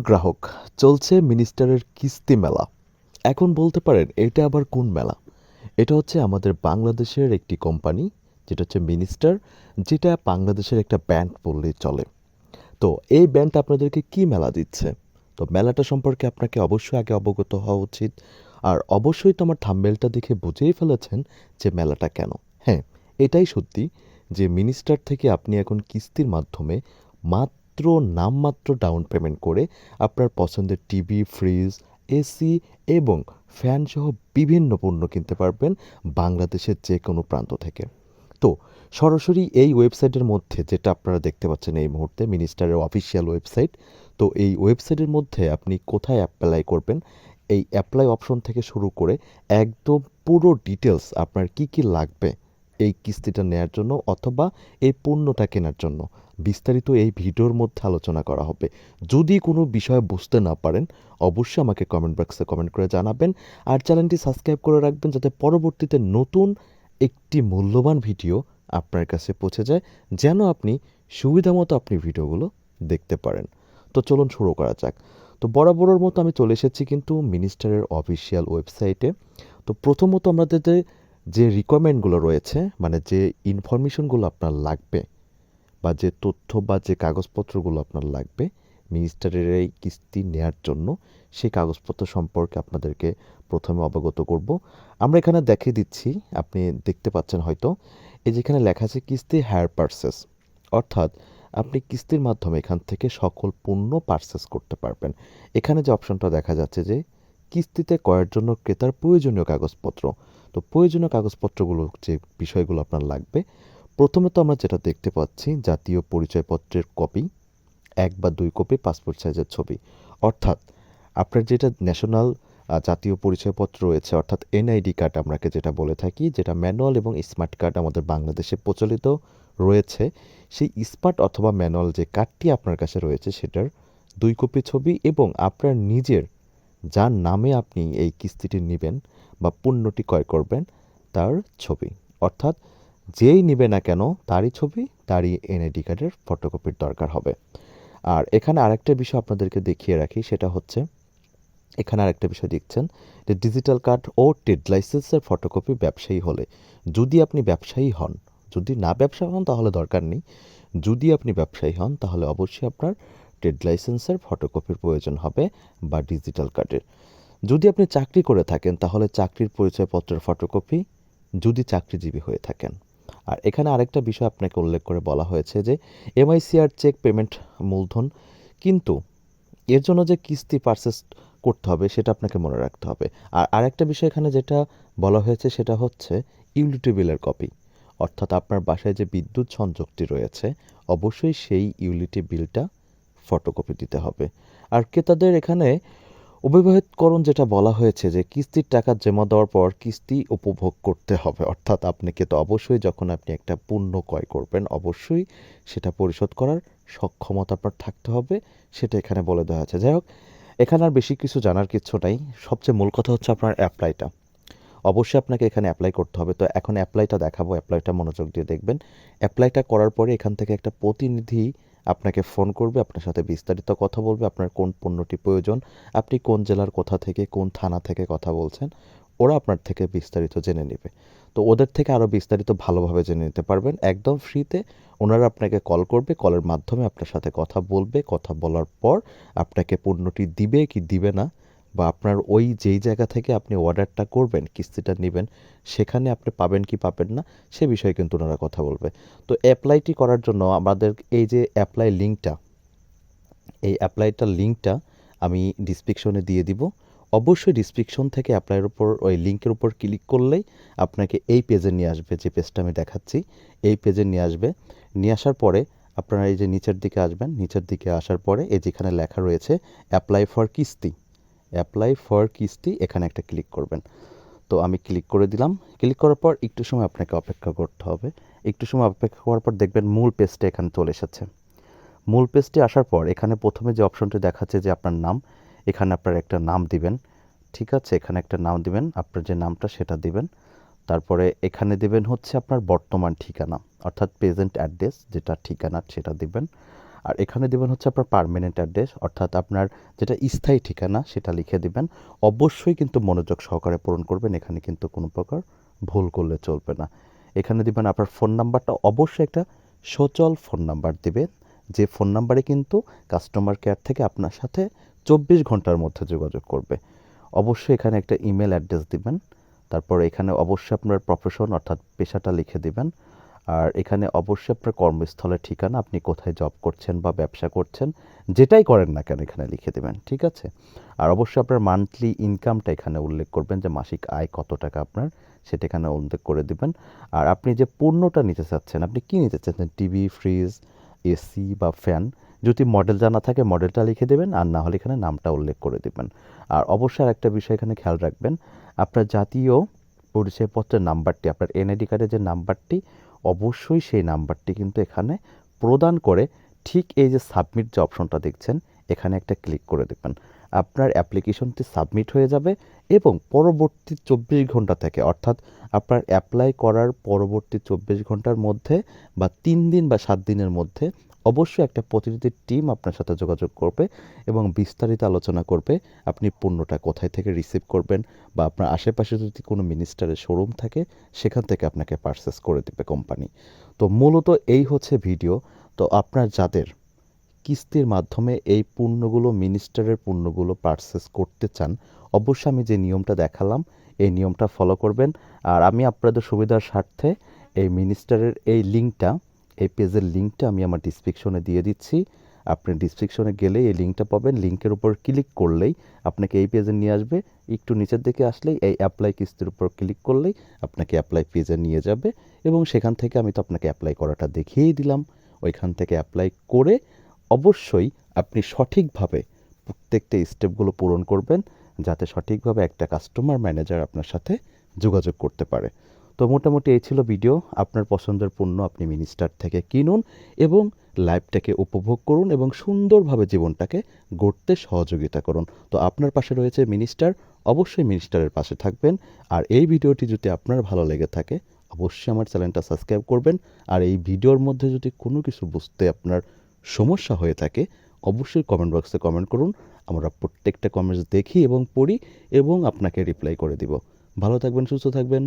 গ্রাহক, চলছে মিনিস্টারের কিস্তি মেলা। এখন বলতে পারেন, এটা আবার কোন মেলা? এটা হচ্ছে আমাদের বাংলাদেশের একটি কোম্পানি, যেটা হচ্ছে মিনিস্টার, যেটা বাংলাদেশের একটা ব্যান্ড বললেই চলে। তো এই ব্যান্ড আপনাদেরকে কি মেলা দিচ্ছে? তো মেলাটা সম্পর্কে আপনাকে অবশ্যই আগে অবগত হওয়া উচিত। আর অবশ্যই তো আমার থাম্বেলটা দেখে বুঝেই ফেলেছেন যে মেলাটা কেন। হ্যাঁ এটাই সত্যি যে মিনিস্টার থেকে আপনি এখন কিস্তির মাধ্যমে মাত্র নামমাত্র ডাউন পেমেন্ট করে আপনার পছন্দের টিভি ফ্রিজ এসি এবং ফ্যান সহ বিভিন্ন পণ্য কিনতে পারবেন বাংলাদেশের যে কোনো প্রান্ত থেকে। তো, সরাসরি এই ওয়েবসাইটের মধ্যে যেটা আপনারা দেখতে পাচ্ছেন এই মুহূর্তে মিনিস্টারের অফিসিয়াল ওয়েবসাইট তো এই ওয়েবসাইটের মধ্যে আপনি কোথায় অ্যাপ্লাই করবেন, এই অ্যাপ্লাই অপশন থেকে শুরু করে একদম পুরো ডিটেলস আপনার কি কি লাগবে এই কিস্তিটা নেয়ার জন্য অথবা এই পণ্যটা কেনার জন্য। বিস্তারিত এই ভিডিওর মধ্যে আলোচনা করা হবে। যদি কোনো বিষয় বুঝতে না পারেন, অবশ্যই আমাকে কমেন্ট বক্সে কমেন্ট করে জানাবেন। আর চ্যানেলটি সাবস্ক্রাইব করে রাখবেন যাতে পরবর্তীতে নতুন একটি মূল্যবান ভিডিও আপনার কাছে পৌঁছে যায়, যেন আপনি সুবিধামতো আপনি ভিডিওগুলো দেখতে পারেন। তো চলুন শুরু করা যাক। তো বরাবরের মতো আমি চলে এসেছি কিন্তু মিনিস্টারের অফিসিয়াল ওয়েবসাইটে তো প্রথমত আমাদের যে যে রিকোয়ারমেন্টগুলো রয়েছে মানে যে ইনফরমেশনগুলো আপনার লাগবে, বা যে তথ্য বা যে কাগজপত্রগুলো আপনার লাগবে মিনিস্টারের এই কিস্তি নেয়ার জন্য, সেই কাগজপত্র সম্পর্কে আপনাদেরকে প্রথমে অবগত করব। আমরা এখানে দেখিয়ে দিচ্ছি, আপনি দেখতে পাচ্ছেন হয়তো, এই যেখানে লেখা আছে কিস্তি হায়ার পার্সেস অর্থাৎ আপনি কিস্তির মাধ্যমে এখান থেকে সকল পণ্য পার্সেস করতে পারবেন। এখানে যে অপশনটা দেখা যাচ্ছে যে, কিস্তিতে ক্রয়ের জন্য ক্রেতার প্রয়োজনীয় কাগজপত্র তো প্রয়োজনীয় কাগজপত্রগুলো যে বিষয়গুলো আপনার লাগবে, প্রথমে তো আমরা যেটা দেখতে পাচ্ছি জাতীয় পরিচয়পত্রের কপি, এক বা দুই কপি পাসপোর্ট সাইজের ছবি। অর্থাৎ আপনার যেটা ন্যাশনাল জাতীয় পরিচয়পত্র রয়েছে, অর্থাৎ এনআইডি কার্ড আমরাকে যেটা বলে থাকি, যেটা ম্যানুয়াল এবং স্মার্ট কার্ড আমাদের বাংলাদেশে প্রচলিত রয়েছে, সেই স্মার্ট অথবা ম্যানুয়াল যে কার্ডটি আপনার কাছে রয়েছে, সেটার দুই কপি ছবি এবং আপনার নিজের, যার নামে আপনি এই কিস্তিটি নেবেন বা পণ্যটি ক্রয় করবেন তার ছবি। অর্থাৎ যেই নেবে না কেন তারই ছবি, তারই এনআইডি কার্ডের ফটোকপির দরকার হবে। আর এখানে আরেকটা বিষয় আপনাদেরকে দেখিয়ে রাখি, সেটা হচ্ছে, এখানে আরেকটা বিষয় দেখছেন যে ডিজিটাল কার্ড ও ট্রেড লাইসেন্সের ফটোকপি ব্যবসায়ী হলে, যদি আপনি ব্যবসায়ী হন, যদি না ব্যবসা হন তাহলে দরকার নেই। যদি আপনি ব্যবসায়ী হন তাহলে অবশ্যই আপনার ট্রেড লাইসেন্সের ফটোকপির প্রয়োজন হবে বা ডিজিটাল কার্ডের যদি আপনি চাকরি করে থাকেন, তাহলে চাকরির পরিচয়পত্রের ফটোকপি যদি চাকরিজীবী হয়ে থাকেন। আর এখানে আরেকটা বিষয় আপনাকে উল্লেখ করে বলা হয়েছে যে, এমআইসিআর চেক পেমেন্ট মূলধন, কিন্তু এর জন্য যে কিস্তি পারচেস করতে হবে, সেটা আপনাকে মনে রাখতে হবে। আর আরেকটা বিষয় এখানে যেটা বলা হয়েছে, সেটা হচ্ছে ইউলিটি বিলের কপি অর্থাৎ আপনার বাসায় যে বিদ্যুৎ সংযোগটি রয়েছে, অবশ্যই সেই ইউলিটি বিলটা ফটোকপি দিতে হবে। আর ক্রেতাদের এখানে অবিবাহিতকরণ যেটা বলা হয়েছে যে কিস্তির টাকা জমা দেওয়ার পর কিস্তি উপভোগ করতে হবে, অর্থাৎ আপনাকে তো অবশ্যই যখন আপনি একটা পণ্য ক্রয় করবেন, অবশ্যই সেটা পরিশোধ করার সক্ষমতা আপনার থাকতে হবে, সেটা এখানে বলে দেওয়া আছে যাই হোক, এখানে আর বেশি কিছু জানার কিছু নাই। সবচেয়ে মূল কথা হচ্ছে আপনার অ্যাপ্লাইটা। অবশ্যই আপনাকে এখানে অ্যাপ্লাই করতে হবে। তো এখন অ্যাপ্লাইটা দেখাবো, অ্যাপ্লাইটা মনোযোগ দিয়ে দেখবেন। অ্যাপ্লাইটা করার পরে এখান থেকে একটা প্রতিনিধি আপনাকে ফোন করবে, আপনার সাথে বিস্তারিত কথা বলবে, আপনার কোন পণ্যটি প্রয়োজন, আপনি কোন জেলার কোথা থেকে, কোন থানা থেকে কথা বলছেন, ওরা আপনার থেকে বিস্তারিত জেনে নেবে। তো ওদের থেকে আরও বিস্তারিত ভালোভাবে জেনে নিতে পারবেন। একদম ফ্রিতে ওনারা আপনাকে কল করবে, কলের মাধ্যমে আপনার সাথে কথা বলবে। কথা বলার পর আপনাকে পণ্যটি দিবে কি দিবে না বা আপনার ওই যেই জায়গা থেকে আপনি অর্ডারটা করবেন, কিস্তিটা নেবেন, সেখানে আপনি পাবেন কি পাবেন না, সে বিষয়ে কিন্তু ওনারা কথা বলবে। তো অ্যাপ্লাইটি করার জন্য আমাদের এই যে অ্যাপ্লাই লিঙ্কটা এই অ্যাপ্লাইটার লিঙ্কটা আমি ডিসক্রিপশনে দিয়ে দিব। অবশ্যই ডিসক্রিপশন থেকে অ্যাপ্লাইয়ের উপর, ওই লিঙ্কের উপর ক্লিক করলেই আপনাকে এই পেজে নিয়ে আসবে যে পেজটা আমি দেখাচ্ছি। এই পেজে নিয়ে আসবে। নিয়ে আসার পরে আপনারা এই যে নিচের দিকে আসবেন, নিচের দিকে আসার পরে এই যেখানে লেখা রয়েছে অ্যাপ্লাই ফর কিস্তি। অ্যাপ্লাই ফর কিস্তি, এখানে একটা ক্লিক করবেন। তো আমি ক্লিক করে দিলাম। ক্লিক করার পর একটু সময় আপনাকে অপেক্ষা করতে হবে। একটু সময় অপেক্ষা করার পর দেখবেন মূল পেজটা এখানে চলে এসেছে। মূল পেজটি আসার পর এখানে প্রথমে যে অপশনটি দেখাচ্ছে যে আপনার নাম, এখানে আপনার একটা নাম দিবেন। ঠিক আছে, এখানে একটা নাম দিবেন, আপনার যে নামটা সেটা দিবেন। তারপরে এখানে দিবেন হচ্ছে আপনার বর্তমান ঠিকানা, অর্থাৎ প্রেজেন্ট অ্যাড্রেস যেটা ঠিকানা সেটা দিবেন। আর এখানে দেবেন হচ্ছে আপনার পার্মানেন্ট অ্যাড্রেস অর্থাৎ আপনার যেটা স্থায়ী ঠিকানা সেটা লিখে দিবেন। অবশ্যই কিন্তু মনোযোগ সহকারে পূরণ করবেন, এখানে কিন্তু কোনো প্রকার ভুল করলে চলবে না। এখানে দিবেন আপনার ফোন নাম্বারটা অবশ্যই একটা সচল ফোন নাম্বার দিবেন। যে ফোন নাম্বারে কিন্তু কাস্টমার কেয়ার থেকে আপনার সাথে চব্বিশ ঘণ্টার মধ্যে যোগাযোগ করবে। অবশ্যই এখানে একটা ইমেল অ্যাড্রেস দিবেন। তারপর এখানে অবশ্যই আপনার প্রফেশন অর্থাৎ পেশাটা লিখে দিবেন। আর এখানে অবশ্যই আপনার কর্মস্থলের ঠিকানা, আপনি কোথায় জব করছেন বা ব্যবসা করছেন, যেটাই করেন না কেন এখানে লিখে দেবেন, ঠিক আছে? আর অবশ্যই আপনার মান্থলি ইনকামটা এখানে উল্লেখ করবেন যে মাসিক আয় কত টাকা আপনার, সেটা এখানে উল্লেখ করে দেবেন। আর আপনি যে পণ্যটা নিতে চাচ্ছেন, আপনি কী নিতে চাচ্ছেন? টিভি ফ্রিজ এসি বা ফ্যান যদি মডেল জানা থাকে মডেলটা লিখে দেবেন, আর না হলে এখানে নামটা উল্লেখ করে দেবেন। আর অবশ্যই আর একটা বিষয় এখানে খেয়াল রাখবেন, আপনার জাতীয় পরিচয়পত্রের নাম্বারটি আপনার এনআইডি কার্ডের যে নাম্বারটি অবশ্যই সেই নাম্বারটি কিন্তু এখানে প্রদান করে ঠিক এই যে সাবমিট যে অপশনটা দেখছেন, এখানে একটা ক্লিক করে দেবেন আপনার অ্যাপ্লিকেশনটি সাবমিট হয়ে যাবে এবং পরবর্তী চব্বিশ ঘণ্টা থেকে, অর্থাৎ আপনার অ্যাপ্লাই করার পরবর্তী চব্বিশ ঘণ্টার মধ্যে বা তিন দিন বা সাত দিনের মধ্যে অবশ্যই একটা প্রতিনিধি টিম আপনার সাথে যোগাযোগ করবে এবং বিস্তারিত আলোচনা করবে, আপনি পণ্যটা কোথায় থেকে রিসিভ করবেন বা আপনার আশেপাশে যদি কোনো মিনিস্টারের শোরুম থাকে, সেখান থেকে আপনাকে পারচেস করে দেবে কোম্পানি তো মূলত এই হচ্ছে ভিডিও তো আপনার যাদের কিস্তির মাধ্যমে এই পণ্যগুলো মিনিস্টারের পণ্যগুলো পারচেস করতে চান, অবশ্যই আমি যে নিয়মটা দেখালাম, এই নিয়মটা ফলো করবেন। আর আমি আপনাদের সুবিধার স্বার্থে এই মিনিস্টারের এই লিঙ্কটা এই পেজের লিঙ্কটা আমি আমার ডিসক্রিপশনে দিয়ে দিচ্ছি। আপনি ডিসক্রিপশনে গেলে এই লিঙ্কটা পাবেন। লিঙ্কের উপর ক্লিক করলেই আপনাকে এই পেজে নিয়ে আসবে। একটু নিচের দিকে আসলেই এই অ্যাপ্লাই কিস্তির উপর ক্লিক করলেই আপনাকে অ্যাপ্লাই পেজে নিয়ে যাবে এবং সেখান থেকে আমি তো আপনাকে অ্যাপ্লাই করাটা দেখিয়েই দিলাম। ওইখান থেকে অ্যাপ্লাই করে অবশ্যই আপনি সঠিকভাবে প্রত্যেকটা স্টেপগুলো পূরণ করবেন যাতে সঠিকভাবে একটা কাস্টমার ম্যানেজার আপনার সাথে যোগাযোগ করতে পারে। তো মোটামুটি এই ছিল ভিডিও। আপনার পছন্দের পণ্য আপনি মিনিস্টার থেকে কিনুন এবং লাইফটাকে উপভোগ করুন এবং সুন্দরভাবে জীবনটাকে গড়তে সহযোগিতা করুন। তো আপনার পাশে রয়েছে মিনিস্টার অবশ্যই মিনিস্টারের পাশে থাকবেন। আর এই ভিডিওটি যদি আপনার ভালো লেগে থাকে, অবশ্যই আমার চ্যানেলটা সাবস্ক্রাইব করবেন। আর এই ভিডিওর মধ্যে যদি কোনো কিছু বুঝতে আপনার সমস্যা হয়ে থাকে, অবশ্যই কমেন্ট বক্সে কমেন্ট করুন। আমরা প্রত্যেকটা কমেন্টস দেখি এবং পড়ি এবং আপনাকে রিপ্লাই করে দিব। ভালো থাকবেন, সুস্থ থাকবেন।